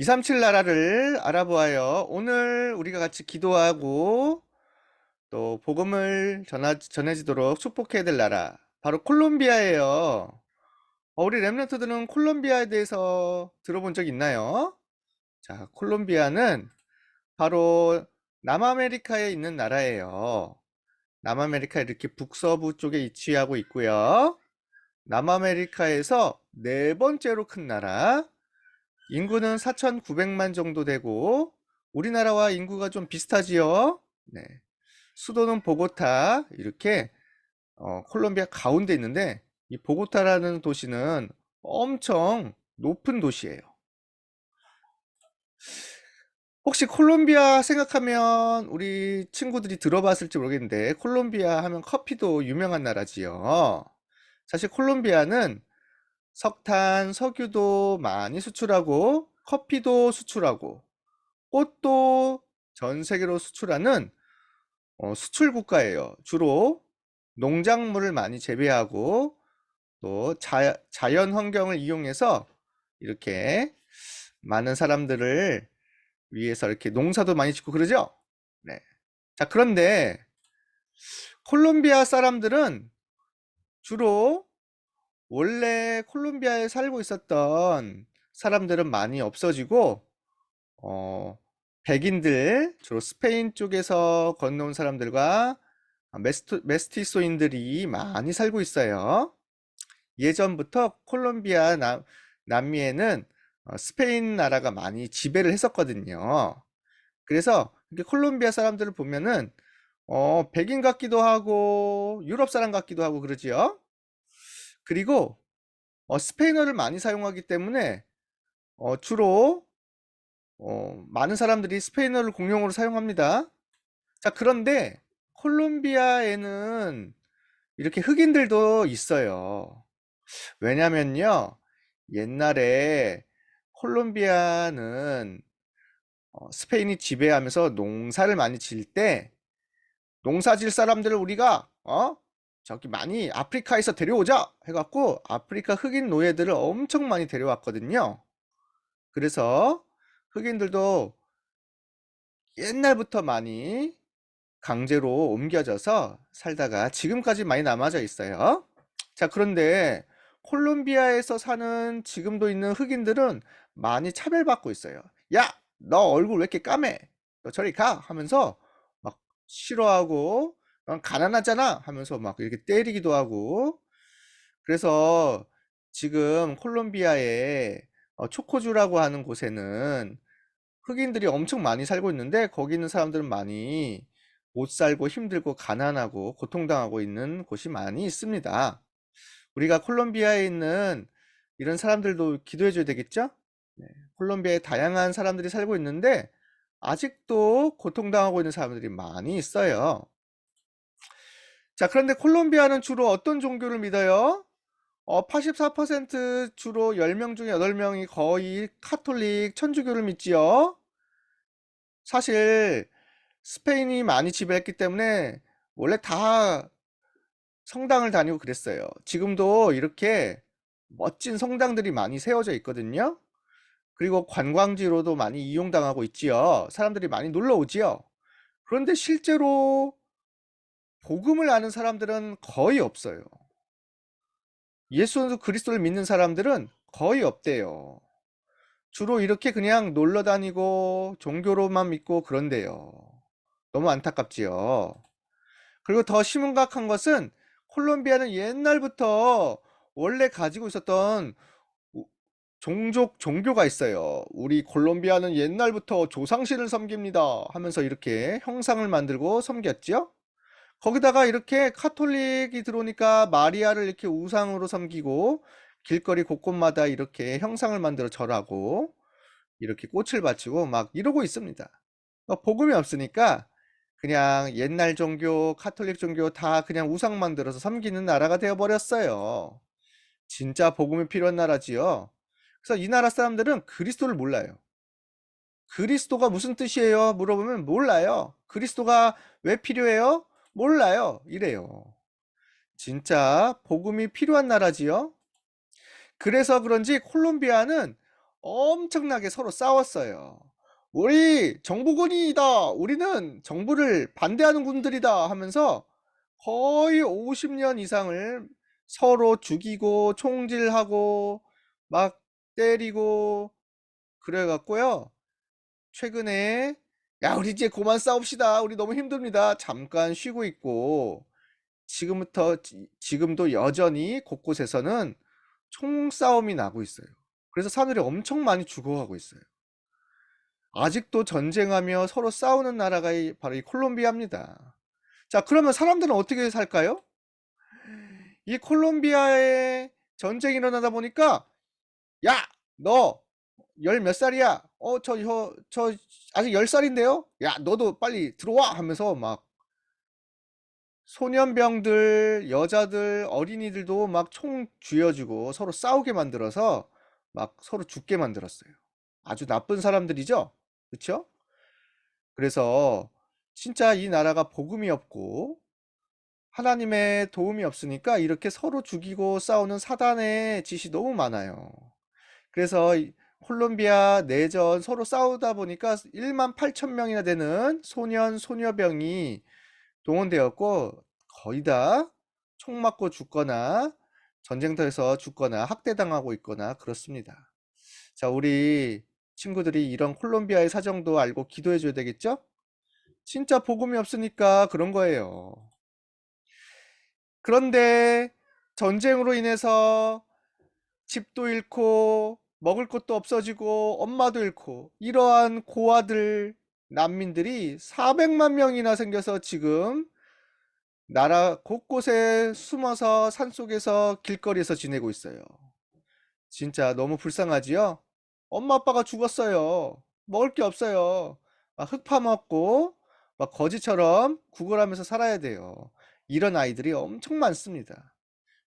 237 나라를 알아보아요. 오늘 우리가 같이 기도하고 또 복음을 전하, 전해지도록 축복해야 될 나라 바로 콜롬비아예요. 어, 우리 렘넌트들은 콜롬비아에 대해서 들어본 적 있나요? 자, 콜롬비아는 바로 남아메리카에 있는 나라예요. 남아메리카 이렇게 북서부 쪽에 위치하고 있고요. 남아메리카에서 네 번째로 큰 나라. 인구는 4,900만 정도 되고 우리나라와 인구가 좀 비슷하지요. 네. 수도는 보고타 이렇게 어, 콜롬비아 가운데 있는데 이 보고타라는 도시는 엄청 높은 도시예요. 혹시 콜롬비아 생각하면 우리 친구들이 들어봤을지 모르겠는데 콜롬비아 하면 커피도 유명한 나라지요. 사실 콜롬비아는 석탄, 석유도 많이 수출하고 커피도 수출하고 꽃도 전 세계로 수출하는 어, 수출 국가예요. 주로 농작물을 많이 재배하고 또 자, 자연 환경을 이용해서 이렇게 많은 사람들을 위해서 이렇게 농사도 많이 짓고 그러죠? 네. 자, 그런데 콜롬비아 사람들은 주로 원래 콜롬비아에 살고 있었던 사람들은 많이 없어지고 어, 백인들 주로 스페인 쪽에서 건너온 사람들과 메스토, 메스티소인들이 많이 살고 있어요. 예전부터 콜롬비아 남, 남미에는 어, 스페인 나라가 많이 지배를 했었거든요. 그래서 콜롬비아 사람들을 보면은 어, 백인 같기도 하고 유럽 사람 같기도 하고 그러지요. 그리고 어, 스페인어를 많이 사용하기 때문에 어, 주로 어, 많은 사람들이 스페인어를 공용어로 사용합니다. 자, 그런데 콜롬비아에는 이렇게 흑인들도 있어요. 왜냐면요, 옛날에 콜롬비아는 어, 스페인이 지배하면서 농사를 많이 질 때 농사 질 사람들을 우리가 어? 저기 많이 아프리카에서 데려오자 해갖고 아프리카 흑인 노예들을 엄청 많이 데려왔거든요. 그래서 흑인들도 옛날부터 많이 강제로 옮겨져서 살다가 지금까지 많이 남아져 있어요. 자, 그런데 콜롬비아에서 사는 지금도 있는 흑인들은 많이 차별받고 있어요. 야, 너 얼굴 왜 이렇게 까매? 너 저리 가! 하면서 막 싫어하고 넌 가난하잖아! 하면서 막 이렇게 때리기도 하고 그래서 지금 콜롬비아에 어, 초코주라고 하는 곳에는 흑인들이 엄청 많이 살고 있는데 거기 있는 사람들은 많이 못 살고 힘들고 가난하고 고통당하고 있는 곳이 많이 있습니다. 우리가 콜롬비아에 있는 이런 사람들도 기도해 줘야 되겠죠? 네, 콜롬비아에 다양한 사람들이 살고 있는데 아직도 고통당하고 있는 사람들이 많이 있어요. 자, 그런데 콜롬비아는 주로 어떤 종교를 믿어요? 어, 84% 주로 10명 중에 8명이 거의 카톨릭 천주교를 믿지요. 사실 스페인이 많이 지배했기 때문에 원래 다 성당을 다니고 그랬어요. 지금도 이렇게 멋진 성당들이 많이 세워져 있거든요. 그리고 관광지로도 많이 이용당하고 있지요. 사람들이 많이 놀러 오지요. 그런데 실제로 복음을 아는 사람들은 거의 없어요. 예수 그리스도를 믿는 사람들은 거의 없대요. 주로 이렇게 그냥 놀러 다니고 종교로만 믿고 그런데요. 너무 안타깝지요. 그리고 더 심각한 것은 콜롬비아는 옛날부터 원래 가지고 있었던 종족 종교가 있어요. 우리 콜롬비아는 옛날부터 조상신을 섬깁니다 하면서 이렇게 형상을 만들고 섬겼죠. 거기다가 이렇게 카톨릭이 들어오니까 마리아를 이렇게 우상으로 섬기고 길거리 곳곳마다 이렇게 형상을 만들어 절하고 이렇게 꽃을 바치고 막 이러고 있습니다. 어, 복음이 없으니까 그냥 옛날 종교, 카톨릭 종교 다 그냥 우상 만들어서 섬기는 나라가 되어 버렸어요. 진짜 복음이 필요한 나라지요. 그래서 이 나라 사람들은 그리스도를 몰라요. 그리스도가 무슨 뜻이에요? 물어보면 몰라요. 그리스도가 왜 필요해요? 몰라요. 이래요. 진짜 복음이 필요한 나라지요. 그래서 그런지 콜롬비아는 엄청나게 서로 싸웠어요. 우리 정부군이다. 우리는 정부를 반대하는 군들이다 하면서 거의 50년 이상을 서로 죽이고 총질하고 막 때리고 그래 갖고요. 최근에 야, 우리 이제 그만 싸웁시다. 우리 너무 힘듭니다. 잠깐 쉬고 있고 지금부터 지- 지금도 여전히 곳곳에서는 총싸움이 나고 있어요. 그래서 사람들이 엄청 많이 죽어가고 있어요. 아직도 전쟁하며 서로 싸우는 나라가 이- 바로 이 콜롬비아입니다. 자, 그러면 사람들은 어떻게 살까요? 이 콜롬비아에 전쟁이 일어나다 보니까 야, 너 열 몇 살이야? 어, 저, 저, 저 아직 열 살인데요? 야, 너도 빨리 들어와! 하면서 막 소년병들, 여자들, 어린이들도 막 총 쥐어주고 서로 싸우게 만들어서 막 서로 죽게 만들었어요. 아주 나쁜 사람들이죠? 그쵸? 그래서 진짜 이 나라가 복음이 없고 하나님의 도움이 없으니까 이렇게 서로 죽이고 싸우는 사단의 짓이 너무 많아요. 그래서 이 콜롬비아 내전 서로 싸우다 보니까 1만 8천 명이나 되는 소년, 소녀병이 동원되었고 거의 다 총 맞고 죽거나 전쟁터에서 죽거나 학대당하고 있거나 그렇습니다. 자, 우리 친구들이 이런 콜롬비아의 사정도 알고 기도해 줘야 되겠죠? 진짜 복음이 없으니까 그런 거예요. 그런데 전쟁으로 인해서 집도 잃고 먹을 것도 없어지고 엄마도 잃고 이러한 고아들 난민들이 400만 명이나 생겨서 지금 나라 곳곳에 숨어서 산속에서 길거리에서 지내고 있어요. 진짜 너무 불쌍하지요? 엄마 아빠가 죽었어요. 먹을 게 없어요. 막 흙 파먹고 막 거지처럼 구걸하면서 살아야 돼요. 이런 아이들이 엄청 많습니다.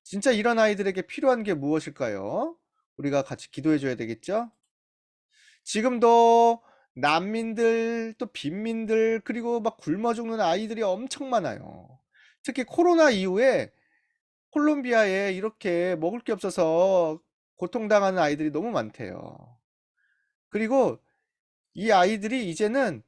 진짜 이런 아이들에게 필요한 게 무엇일까요? 우리가 같이 기도해 줘야 되겠죠? 지금도 난민들, 또 빈민들, 그리고 막 굶어 죽는 아이들이 엄청 많아요. 특히 코로나 이후에 콜롬비아에 이렇게 먹을 게 없어서 고통당하는 아이들이 너무 많대요. 그리고 이 아이들이 이제는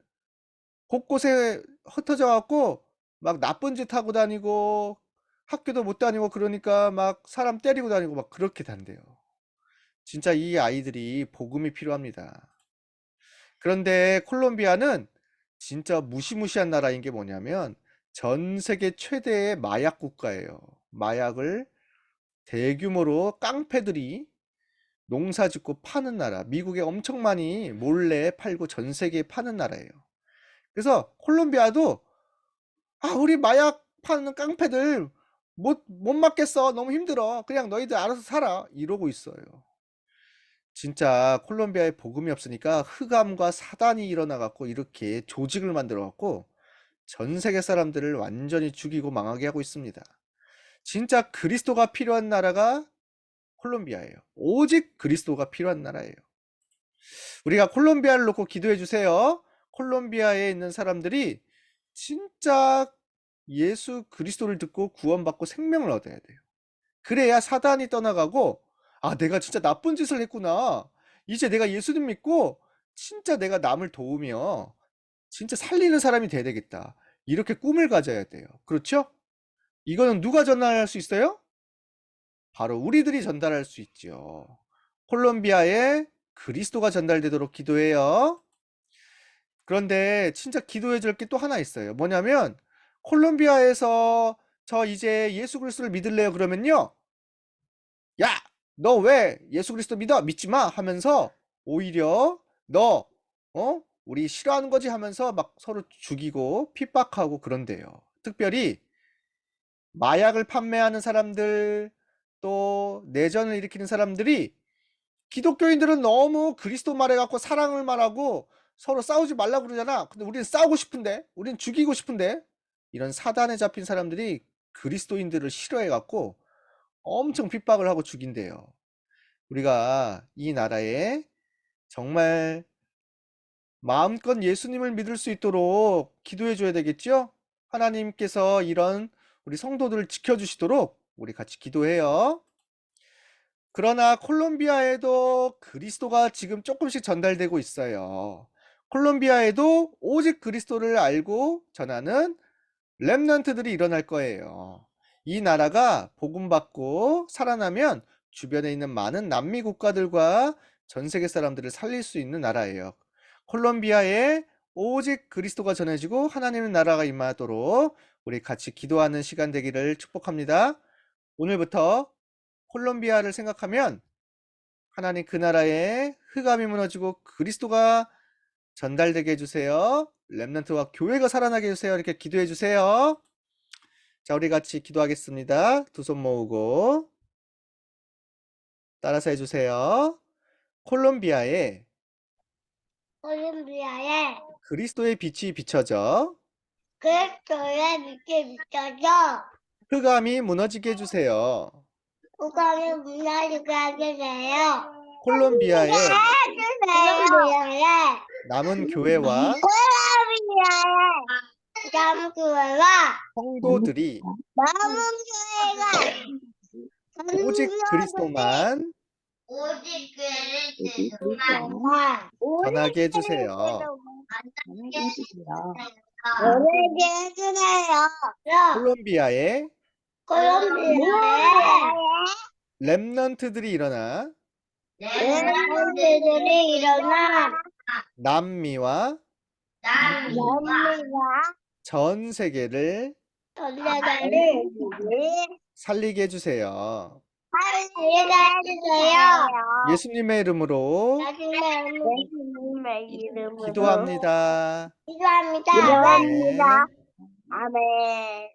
곳곳에 흩어져 갖고 막 나쁜 짓 하고 다니고 학교도 못 다니고 그러니까 막 사람 때리고 다니고 막 그렇게 단대요. 진짜 이 아이들이 복음이 필요합니다. 그런데 콜롬비아는 진짜 무시무시한 나라인 게 뭐냐면 전 세계 최대의 마약 국가예요. 마약을 대규모로 깡패들이 농사 짓고 파는 나라. 미국에 엄청 많이 몰래 팔고 전 세계에 파는 나라예요. 그래서 콜롬비아도 아, 우리 마약 파는 깡패들 못, 못 막겠어. 너무 힘들어. 그냥 너희들 알아서 살아. 이러고 있어요. 진짜 콜롬비아에 복음이 없으니까 흑암과 사단이 일어나 갖고 이렇게 조직을 만들어 갖고 전 세계 사람들을 완전히 죽이고 망하게 하고 있습니다. 진짜 그리스도가 필요한 나라가 콜롬비아예요. 오직 그리스도가 필요한 나라예요. 우리가 콜롬비아를 놓고 기도해 주세요. 콜롬비아에 있는 사람들이 진짜 예수 그리스도를 듣고 구원받고 생명을 얻어야 돼요. 그래야 사단이 떠나가고 아, 내가 진짜 나쁜 짓을 했구나. 이제 내가 예수님 믿고 진짜 내가 남을 도우며 진짜 살리는 사람이 돼야 되겠다. 이렇게 꿈을 가져야 돼요. 그렇죠? 이거는 누가 전달할 수 있어요? 바로 우리들이 전달할 수 있죠. 콜롬비아에 그리스도가 전달되도록 기도해요. 그런데 진짜 기도해 줄 게 또 하나 있어요. 뭐냐면 콜롬비아에서 저 이제 예수 그리스도를 믿을래요 그러면요. 야, 너 왜 예수 그리스도 믿어? 믿지 마 하면서 오히려 너 어? 우리 싫어하는 거지 하면서 막 서로 죽이고 핍박하고 그런대요. 특별히 마약을 판매하는 사람들 또 내전을 일으키는 사람들이 기독교인들은 너무 그리스도 말해갖고 사랑을 말하고 서로 싸우지 말라고 그러잖아. 근데 우리는 싸우고 싶은데, 우리는 죽이고 싶은데, 이런 사단에 잡힌 사람들이 그리스도인들을 싫어해갖고 엄청 핍박을 하고 죽인대요. 우리가 이 나라에 정말 마음껏 예수님을 믿을 수 있도록 기도해 줘야 되겠죠? 하나님께서 이런 우리 성도들을 지켜주시도록 우리 같이 기도해요. 그러나 콜롬비아에도 그리스도가 지금 조금씩 전달되고 있어요. 콜롬비아에도 오직 그리스도를 알고 전하는 렘넌트들이 일어날 거예요. 이 나라가 복음받고 살아나면 주변에 있는 많은 남미 국가들과 전 세계 사람들을 살릴 수 있는 나라예요. 콜롬비아에 오직 그리스도가 전해지고 하나님의 나라가 임하도록 우리 같이 기도하는 시간 되기를 축복합니다. 오늘부터 콜롬비아를 생각하면 하나님 그 나라에 흑암이 무너지고 그리스도가 전달되게 해주세요. 렘넌트와 교회가 살아나게 해주세요. 이렇게 기도해 주세요. 자, 우리 같이 기도하겠습니다. 두 손 모으고 따라서 해주세요. 콜롬비아에 콜롬비아에 그리스도의 빛이 비춰져 그리스도의 빛이 비춰져 흑암이 무너지게 해주세요. 우강의 문화를 가져세요. 콜롬비아에 콜롬비아에 남은 교회와 콜롬비아에 남교회와 성도들이 남은 교회가 오직 그리스도만 오직 그리스도만 전하게 해주세요. 오직 해주세요. 콜롬비아에 콜롬비아에 렘넌트들이 일어나 렘넌트들이 일어나 남미와 남미가 전 세계를 살리게 해주세요. 예수님의 이름으로 예수님의 이름으로 기도합니다. 기도합니다. 아멘. 아멘.